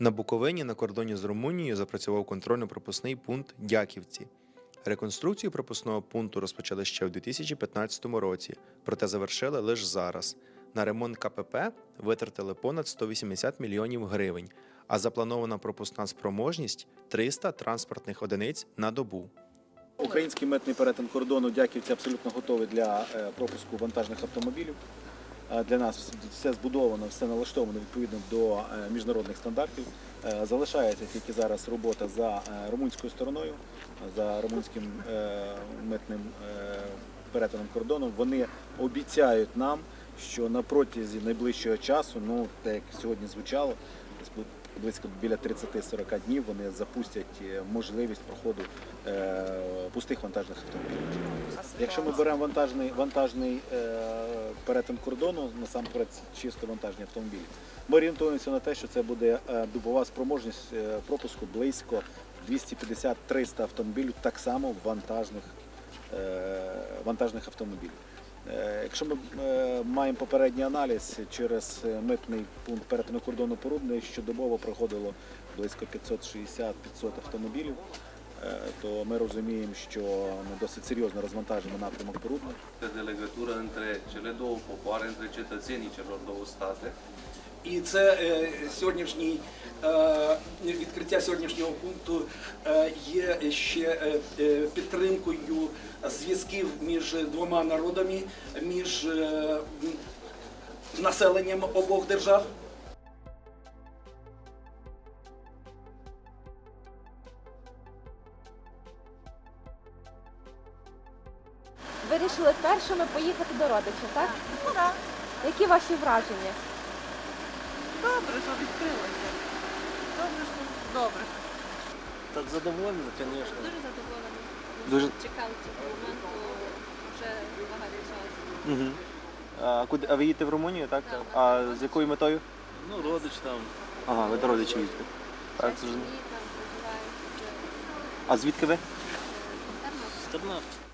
На Буковині на кордоні з Румунією запрацював контрольно-пропускний пункт Дяківці. Реконструкцію пропускного пункту розпочали ще в 2015 році, проте завершили лише зараз. На ремонт КПП витратили понад 180 мільйонів гривень, а запланована пропускна спроможність 300 транспортних одиниць на добу. Український митний перетин кордону Дяківці абсолютно готовий для е, пропуску вантажних автомобілів. Е, Для нас все збудовано, все налаштовано відповідно до е, міжнародних стандартів. Е, Залишається тільки зараз робота за румунською стороною, за румунським митним перетином кордону. Вони обіцяють нам, що на протязі найближчого часу, ну так як сьогодні звучало, близько біля 30-40 днів вони запустять е, можливість проходу е, пустих вантажних автомобілів. Якщо ми беремо вантажний, вантажний е, перетин кордону, насамперед чисто вантажні автомобілі, ми орієнтуємося на те, що це буде добова спроможність пропуску близько 250-300 автомобілів, так само вантажних, вантажних автомобілів. Е, Якщо ми е, маємо попередній аналіз через е, митний пункт перетину кордону Порубне, щодобово проходило близько 560-500 автомобілів, то ми розуміємо, що ми досить серйозно розвантажимо напрямок cele două popoare, între cetățenii celor două state. І це сьогоднішній відкриття сьогоднішнього пункту е, є ще е, е, підтримкою зв'язків між двома народами, між населенням обох держав. Вирішили першими поїхати до родичів, так? Ну так, Які ваші враження? добре, що відкрилося. Добре. Так задоволена, звісно. Дуже задоволена. Дуже- чекали цього моменту вже багато часу. Угу. А, куди, а ви їдете в Румунію, так? Так. А з якою метою? Ну, родич там. Ага, ви до родичів їдете. Так, Шесть зрозуміло. там проживають вже А звідки ви? Тернопіль. Stărnat.